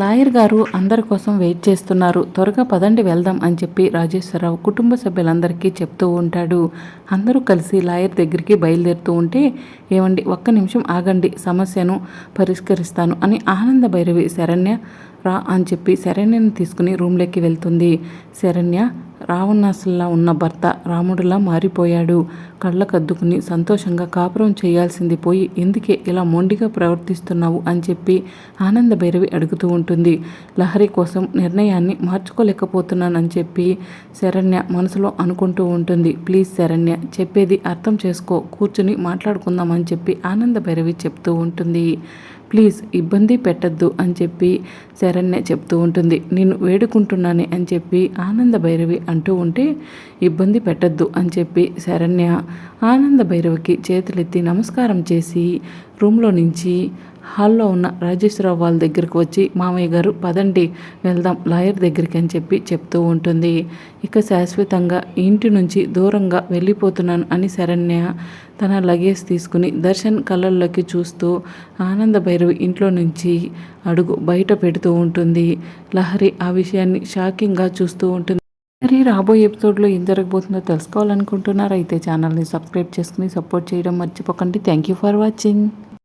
Lawyer గారు అందరి కోసం వెయిట్ చేస్తున్నారు. త్వరగా పదండి వెళ్దాం అని చెప్పి రాజేశ్వరరావు కుటుంబ సభ్యులందరికీ చెప్తూ ఉంటాడు. అందరూ కలిసి లాయర్ దగ్గరికి బయలుదేరుతూ ఉంటే ఏమండి ఒక్క నిమిషం ఆగండి సమస్యను పరిష్కరిస్తాను అని ఆనంద భైరవి శరణ్య రా అని చెప్పి శరణ్యను తీసుకుని రూమ్లోకి వెళ్తుంది. శరణ్య రావణాసుల్లా ఉన్న భర్త రాముడిలా మారిపోయాడు. కళ్ళకద్దుకుని సంతోషంగా కాపురం చేయాల్సింది పోయి ఎందుకే ఇలా మొండిగా ప్రవర్తిస్తున్నావు అని చెప్పి ఆనంద భైరవి అడుగుతూ ఉంటుంది. లహరి కోసం నిర్ణయాన్ని మార్చుకోలేకపోతున్నానని చెప్పి శరణ్య మనసులో అనుకుంటూ ఉంటుంది. ప్లీజ్ శరణ్య చెప్పేది అర్థం చేసుకో కూర్చుని మాట్లాడుకుందామని చెప్పి ఆనంద భైరవి చెప్తూ ఉంటుంది. ప్లీజ్ ఇబ్బంది పెట్టద్దు అని చెప్పి శరణ్య చెప్తూ ఉంటుంది. నేను వేడుకుంటున్నానే అని చెప్పి ఆనంద భైరవి అంటూ ఉంటే ఇబ్బంది పెట్టద్దు అని చెప్పి శరణ్య ఆనంద భైరవికి చేతులెత్తి నమస్కారం చేసి రూమ్లో నుంచి హాల్లో ఉన్న రాజేశ్వరరావు వాళ్ళ దగ్గరకు వచ్చి మామయ్య గారు పదండి వెళ్దాం లాయర్ దగ్గరికి అని చెప్పి చెప్తూ ఉంటుంది. ఇక శాశ్వతంగా ఇంటి నుంచి దూరంగా వెళ్ళిపోతున్నాను అని శరణ్య తన లగేజ్ తీసుకుని దర్శన్ కళ్ళల్లోకి చూస్తూ ఆనంద భైరవి ఇంట్లో నుంచి అడుగు బయట పెడుతూ ఉంటుంది. లహరి ఆ విషయాన్ని షాకింగ్గా చూస్తూ ఉంటుంది. మరి రాబోయే ఎపిసోడ్లో ఏం జరగబోతుందో తెలుసుకోవాలనుకుంటున్నారా? అయితే ఛానల్ని సబ్స్క్రైబ్ చేసుకుని సపోర్ట్ చేయడం మర్చిపోకండి. Thank you for watching.